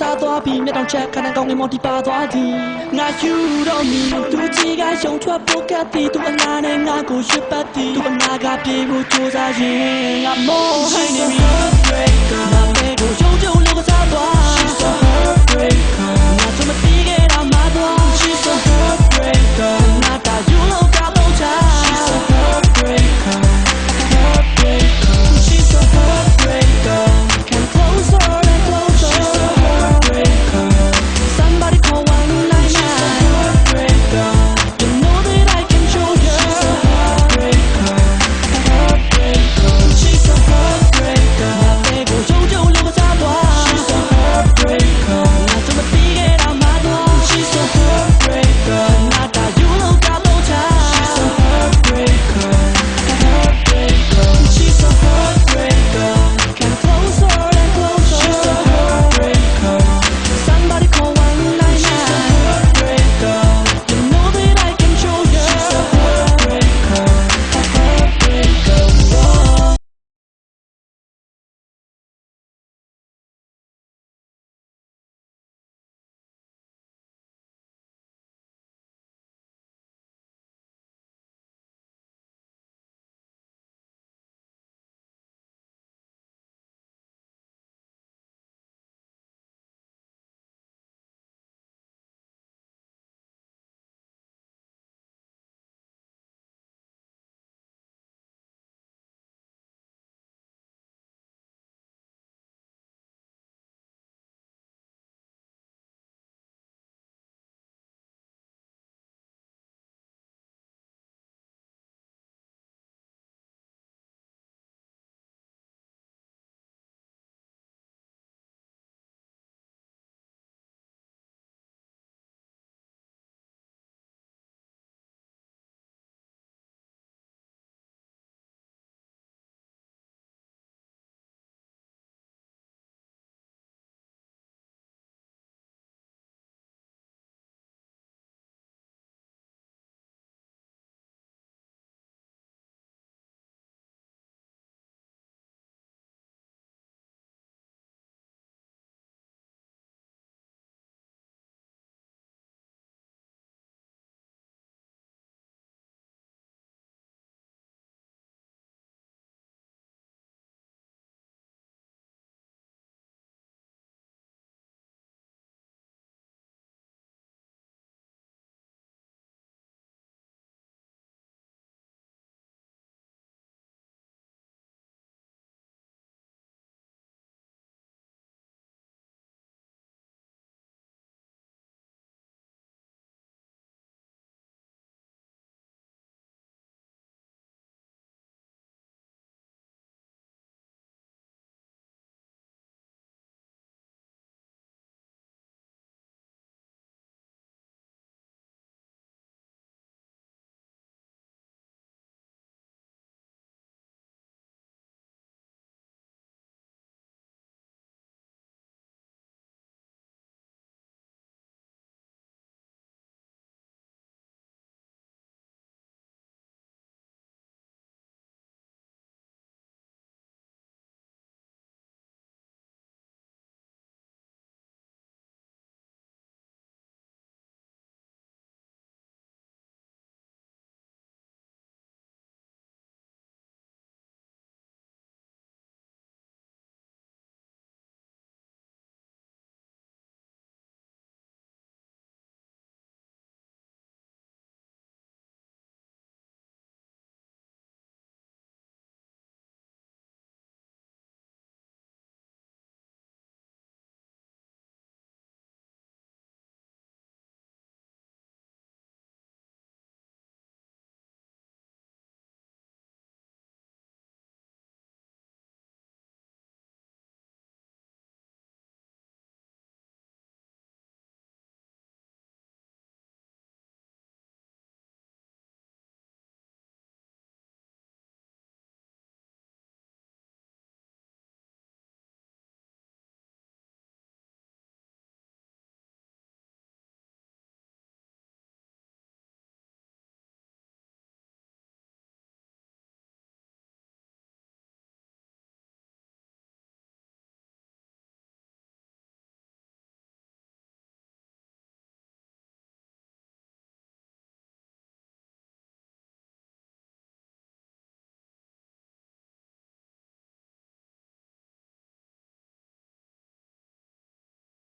စားသွားပြီးမျက်တောင်ချက်ခန္ဓာကောင်းငင်မော်တီပါသွားသည်ငါယူတော့မီသူကြီးကရုံထွက်ပုတ်ကတ်သည်သူအနာနဲ့ငါကိုရွှတ်ပတ်သည်သူအနာကပြေဖို့စ조사ရင်ငါမောဟိုင်းနေပြီ